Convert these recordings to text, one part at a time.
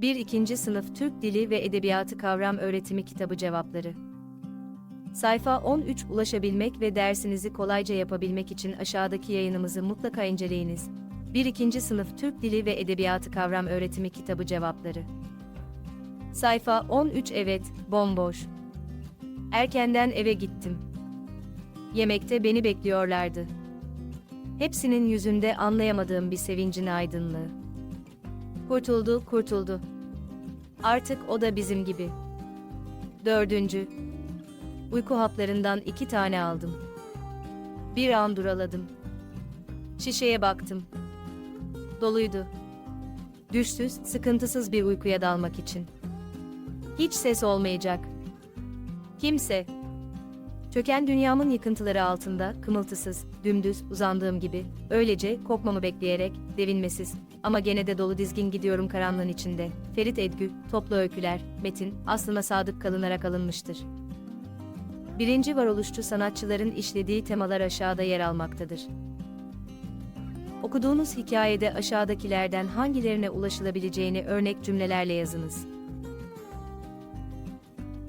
1. 2. Sınıf Türk Dili ve Edebiyatı Kavram Öğretimi Kitabı Cevapları Sayfa 13 Ulaşabilmek ve dersinizi kolayca yapabilmek için aşağıdaki yayınımızı mutlaka inceleyiniz. 1. 2. Sınıf Türk Dili ve Edebiyatı Kavram Öğretimi Kitabı Cevapları Sayfa 13 Evet, bomboş. Erkenden eve gittim. Yemekte beni bekliyorlardı. Hepsinin yüzünde anlayamadığım bir sevincin aydınlığı. Kurtuldu, kurtuldu. Artık o da bizim gibi. Dördüncü. Uyku haplarından iki tane aldım. Bir an duraladım. Şişeye baktım. Doluydu. Düşsüz, sıkıntısız bir uykuya dalmak için. Hiç ses olmayacak. Kimse. Çöken dünyamın yıkıntıları altında, kımıltısız, dümdüz, uzandığım gibi, öylece, kopmamı bekleyerek, devinmesiz, ama gene de dolu dizgin gidiyorum karanlığın içinde. Ferit Edgü, Toplu Öyküler, Metin, aslına sadık kalınarak alınmıştır. Birinci varoluşçu sanatçıların işlediği temalar aşağıda yer almaktadır. Okuduğunuz hikayede aşağıdakilerden hangilerine ulaşılabileceğini örnek cümlelerle yazınız.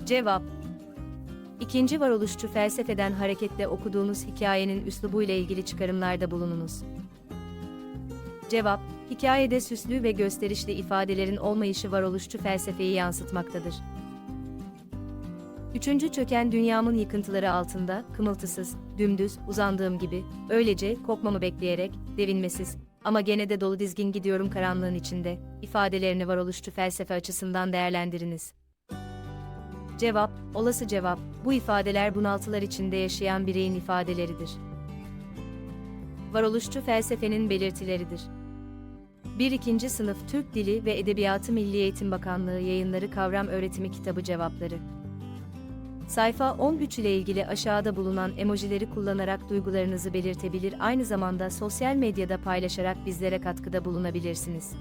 Cevap İkinci varoluşçu felsefeden hareketle okuduğunuz hikayenin üslubuyla ilgili çıkarımlarda bulununuz. Cevap, hikayede süslü ve gösterişli ifadelerin olmayışı varoluşçu felsefeyi yansıtmaktadır. Üçüncü çöken dünyamın yıkıntıları altında, kımıltısız, dümdüz, uzandığım gibi, öylece, kopmamı bekleyerek, devinmesiz, ama gene de dolu dizgin gidiyorum karanlığın içinde, ifadelerini varoluşçu felsefe açısından değerlendiriniz. Cevap, olası cevap, bu ifadeler bunaltılar içinde yaşayan bireyin ifadeleridir. Varoluşçu felsefenin belirtileridir. 1-2. Sınıf Türk Dili ve Edebiyatı Milli Eğitim Bakanlığı Yayınları Kavram Öğretimi Kitabı Cevapları Sayfa 13 ile ilgili aşağıda bulunan emojileri kullanarak duygularınızı belirtebilir aynı zamanda sosyal medyada paylaşarak bizlere katkıda bulunabilirsiniz.